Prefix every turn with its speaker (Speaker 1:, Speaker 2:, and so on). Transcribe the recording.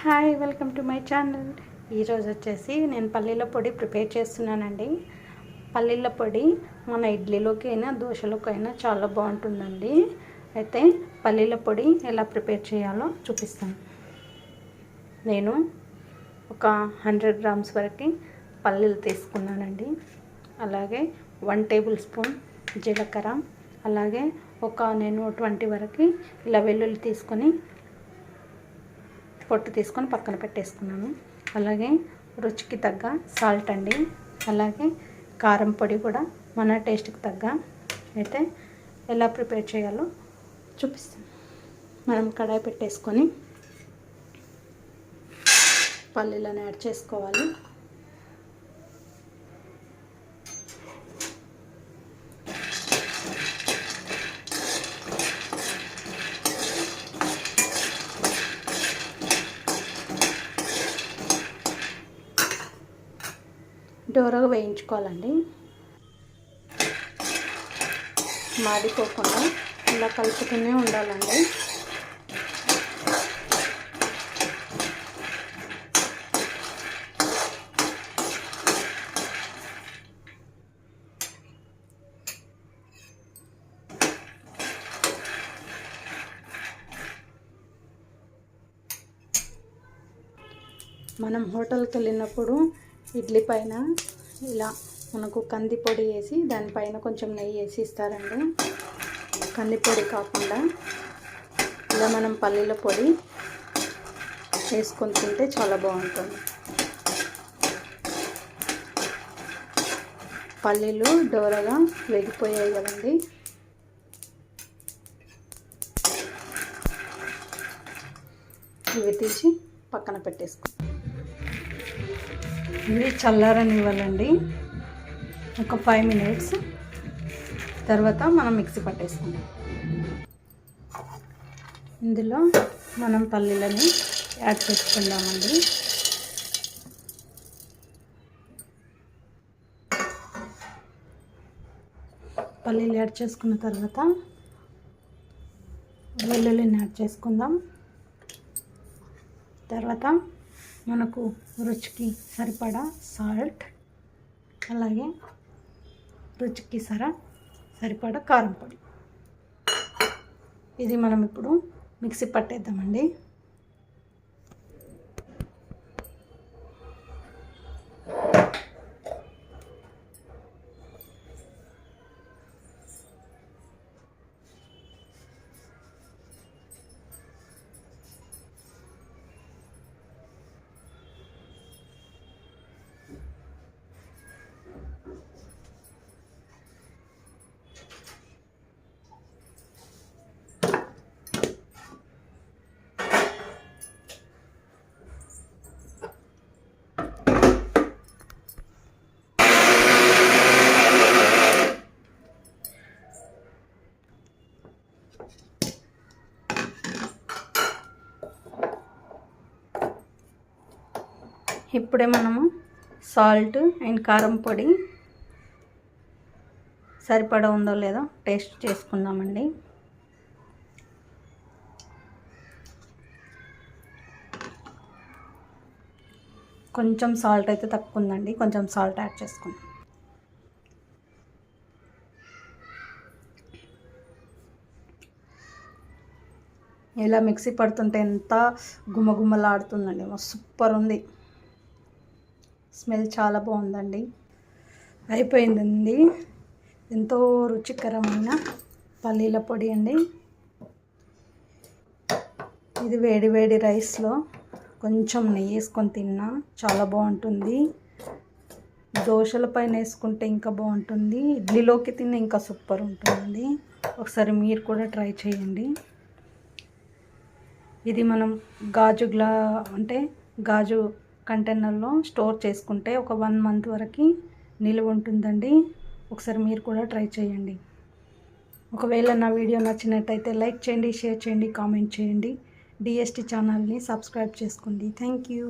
Speaker 1: Hi welcome to my channel ఈరోజు వచ్చేసి నేను పల్లీల పొడి ప్రిపేర్ చేస్తున్నానండి. పల్లీల పొడి మన ఇడ్లీలోకి అయినా దోశలోకి అయినా చాలా బాగుంటుందండి. అయితే పల్లీల పొడి ఎలా ప్రిపేర్ చేయాలో చూపిస్తాను. నేను ఒక హండ్రెడ్ గ్రామ్స్ వరకు పల్లీలు తీసుకున్నానండి. అలాగే వన్ టేబుల్ స్పూన్ జీలకర్ర. అలాగే ఒక నేను ట్వంటీ వరకు ఇలా వెల్లుల్లి తీసుకొని పొట్టు తీసుకొని పక్కన పెట్టేసుకున్నాను. అలాగే రుచికి తగ్గ సాల్ట్ అండి. అలాగే కారం పొడి కూడా మన టేస్ట్కి తగ్గ అయితే ఎలా ప్రిపేర్ చేయాలో చూపిస్తాను. మనం కడాయి పెట్టేసుకొని పల్లీలను యాడ్ చేసుకోవాలి. డోరగా వేయించుకోవాలండి. మాడిపోకుండా ఇలా కలుపుతూనే ఉండాలండి. మనం హోటల్కి వెళ్ళినప్పుడు ఇడ్లీ పైన ఇలా మనకు కంది పొడి వేసి దానిపైన కొంచెం నెయ్యి వేసి ఇస్తారండి. కంది పొడి కాకుండా ఇలా మనం పల్లీల పొడి వేసుకొని తింటే చాలా బాగుంటుంది. పల్లీలు డోరగా వేగిపోయాయి కదండి. ఇవి తీసి పక్కన పెట్టేసుకో ఇవి చల్లారనివ్వాలండి. ఒక ఫైవ్ మినిట్స్ తర్వాత మనం మిక్సీ పట్టేసుకుందాం. ఇందులో మనం పల్లీలని యాడ్ చేసుకుందామండి. పల్లీలు యాడ్ చేసుకున్న తర్వాత వెల్లుల్లిని యాడ్ చేసుకుందాం. తర్వాత మనకు రుచికి సరిపడా సాల్ట్ అలాగే రుచికి సర సరిపడా కారం పొడి. ఇది మనం ఇప్పుడు మిక్సీ పట్టేద్దామండి. ఇప్పుడే మనము సాల్ట్ అండ్ కారం పొడి సరిపడా ఉందో లేదో టేస్ట్ చేసుకుందామండి. కొంచెం సాల్ట్ అయితే తక్కువ ఉందండి. కొంచెం సాల్ట్ యాడ్ చేసుకుందాం. ఇలా మిక్సీ పడుతుంటే ఎంత గుమ్మగుమ్మలాడుతుందండి సూపర్ ఉంది. స్మెల్ చాలా బాగుందండి. అయిపోయిందండి. ఎంతో రుచికరమైన పల్లీల పొడి అండి. ఇది వేడి వేడి రైస్లో కొంచెం నెయ్యి వేసుకొని తిన్నా చాలా బాగుంటుంది. దోశల పైన వేసుకుంటే ఇంకా బాగుంటుంది. ఇడ్లీలోకి తిన్న ఇంకా సూపర్ ఉంటుందండి. ఒకసారి మీరు కూడా ట్రై చేయండి. ఇది మనం గాజు గ్లా అంటే గాజు కంటైనర్లో స్టోర్ చేసుకుంటే ఒక వన్ మంత్ వరకు నిలువ ఉంటుందండి. ఒకసారి మీరు కూడా ట్రై చేయండి. ఒకవేళ నా వీడియో నచ్చినట్టయితే లైక్ చేయండి షేర్ చేయండి కామెంట్ చేయండి. డిఎస్టీ ఛానల్ని సబ్స్క్రైబ్ చేసుకోండి. Thank you.